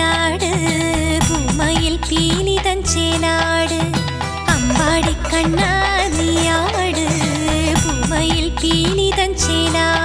விளையாடு பூமையில் பீலி தஞ்சேலாடு அம்பாடி கண்ணா நீ ஆடு பூமையில் பீலி தஞ்சேலாடு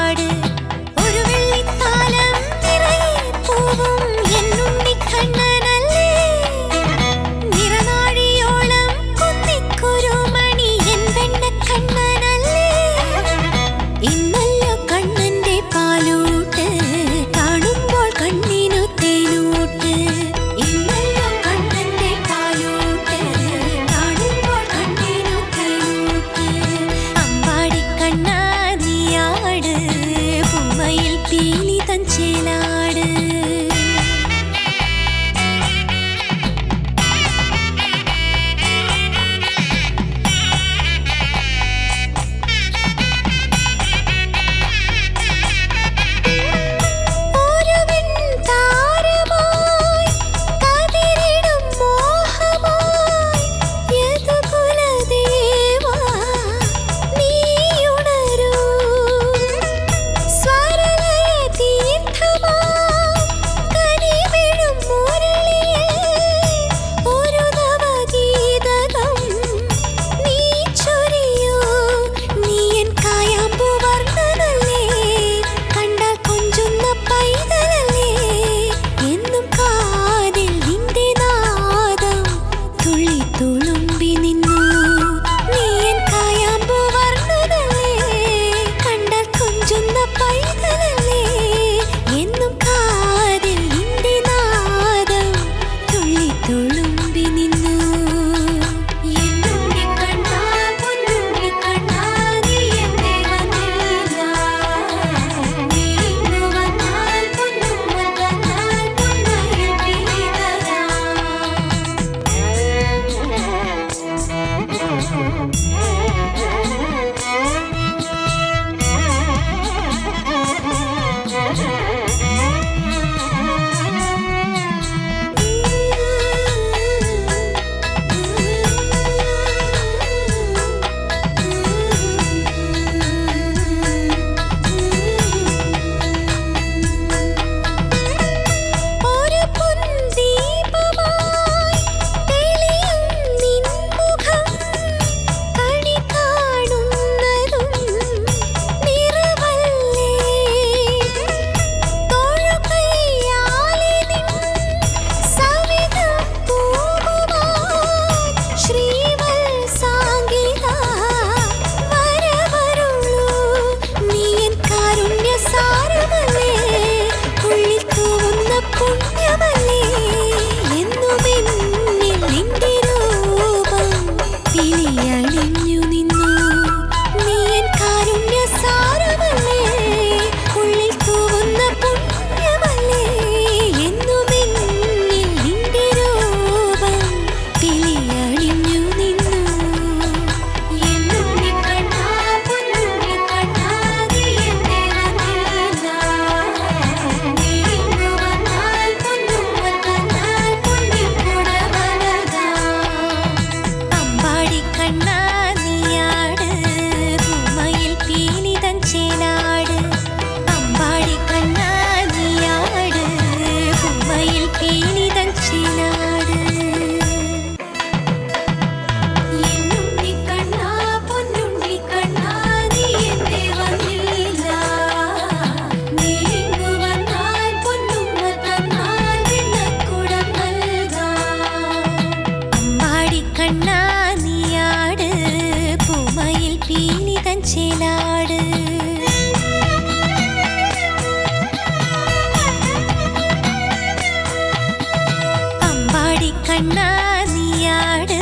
கண்ணா நீயாடு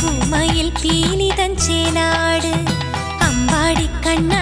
பூமையில் பீலிதன் சேலாடு அம்பாடி கண்ணா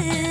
yeah.